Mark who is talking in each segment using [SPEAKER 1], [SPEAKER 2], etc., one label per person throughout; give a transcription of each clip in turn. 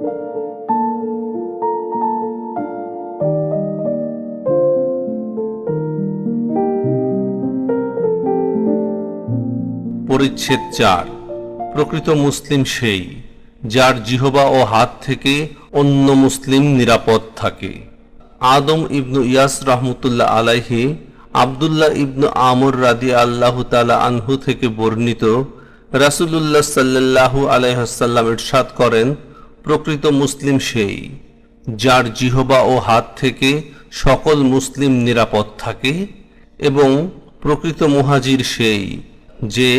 [SPEAKER 1] পরিচ্ছেদ চার। প্রকৃত মুসলিম সেই, যার জিহবা ও হাত থেকে অন্য মুসলিম নিরাপদ থাকে। আদম ইবনু ইয়াস রহমতুল্লাহ আলাইহি আবদুল্লাহ ইবনু আমর রাদি আল্লাহ তালা আনহু থেকে বর্ণিত রাসুলুল্লাহ সাল্লাল্লাহু আলাইহাল্লাম ইরশাদ করেন প্রকৃত মুসলিম সেই, যার জিহবা ও হাত থেকে সকল মুসলিম নিরাপদ থাকে এবং প্রকৃত মুহাজির সেই যে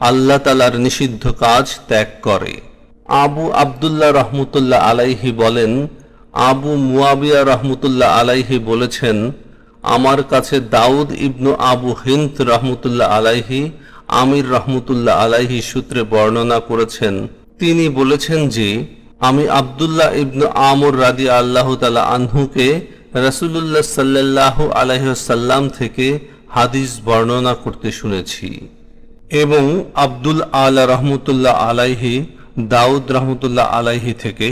[SPEAKER 1] আল্লাহ তালার নিষিদ্ধ কাজ ত্যাগ করে। আবু আবদুল্লাহ রহমতুল্লাহ আলাইহি বলেন, আবু মুয়াবিয়া রহমতুল্লাহ আলাইহি বলেছেন, আমার কাছে দাউদ ইবনু আবু হিন্দ রহমতুল্লাহ আলাইহি, আমির রহমতুল্লাহ আলাইহি সূত্রে বর্ণনা করেছেন। তিনি বলেছেন যে আমি আবদুল্লাহ ইবনু আমর রাদি আল্লাহ তালা আনহুকে রসুল্লাহ সাল্লাহ আলাইসাল্লাম থেকে হাদিস বর্ণনা করতে শুনেছি। এবং আব্দুল আলা রহমতুল্লাহ আলাইহি, দাউদ রহমতুল্লাহ আলাইহি থেকে,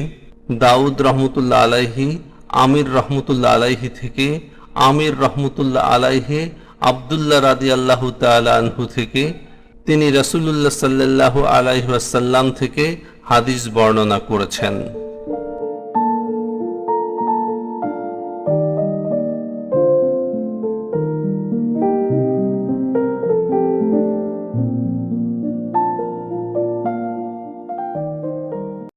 [SPEAKER 1] দাউদ রহমতুল্লাহ আলাইহি, আমির রহমতুল্লাহ আলাইহি থেকে, আমির রহমতুল্লাহ আলাইহি, আবদুল্লাহ রাদি আল্লাহ আনহু থেকে, তিনি রসুল্লাহ সাল্লাহ আলাইহি ওয়াসাল্লাম থেকে হাদিস বর্ণনা করেছেন।